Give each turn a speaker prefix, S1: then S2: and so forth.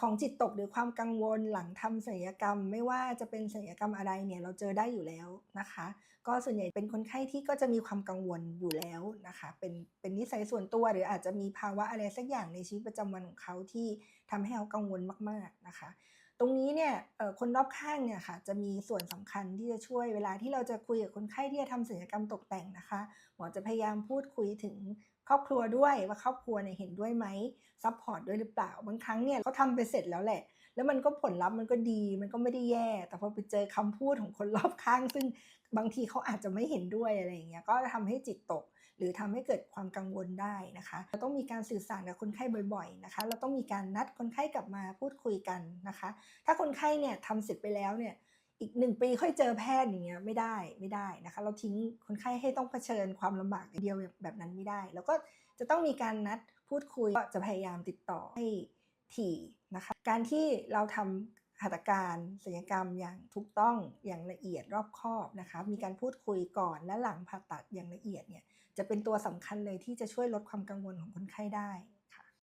S1: ของจิตตกหรือความกังวลหลังทำศัลยกรรม ไม่ว่าจะเป็นศัลยกรรมอะไรเนี่ยเราเจอได้อยู่แล้วนะคะ ก็ส่วนใหญ่เป็นคนไข้ที่ก็จะมีความกังวลอยู่แล้วนะคะ เป็นเป็นนิสัยส่วนตัวหรืออาจจะมีภาวะอะไรสักอย่างในชีวิตประจำวันของเขาที่ทำให้เขากังวลมาก ๆนะคะ ตรงนี้เนี่ยคนรอบข้างเนี่ยค่ะจะมีส่วนสำคัญที่จะช่วยเวลาที่เราจะคุยกับคนไข้ที่จะทำศัลยกรรมตกแต่งนะคะ หมอจะพยายามพูดคุยถึงครอบครัวด้วยว่าครอบครัวเนี่ยเห็นด้วยไหมซัพพอร์ตด้วยหรือเปล่า บางครั้งเนี่ยเขาทำไปเสร็จแล้วแหละ แล้วมันก็ผลลัพธ์มันก็ดี มันก็ไม่ได้แย่ แต่พอไปเจอคำพูดของคนรอบข้าง ซึ่ง บางทีเขาอาจจะไม่เห็นด้วยอะไรอย่างเงี้ยก็ทำให้จิตตก หรือทำให้เกิดความกังวลได้นะคะเราต้องมีการสื่อสารกับคนไข้บ่อยๆนะคะ เราต้องมีการนัดคนไข้กลับมาพูดคุยกันนะคะ ถ้าคนไข้เนี่ยทำเสร็จไปแล้วเนี่ยอีกหนึ่งปีค่อยเจอแพทย์อย่างเงี้ยไม่ได้ไม่ได้นะคะ เราทิ้งคนไข้ให้ต้องเผชิญความลำบากเดียวแบบนั้นไม่ได้ แล้วก็จะต้องมีการนัดพูดคุยก็จะพยายามติดต่อให้ถี่นะคะ การที่เราทำ หัตถการศัลยกรรมอย่างถูกต้องอย่างละเอียดรอบคอบนะคะมีการพูดคุยก่อนและหลังผ่าตัดอย่างละเอียดเนี่ยจะเป็นตัวสำคัญเลยที่จะช่วยลดความกังวลของคนไข้ได้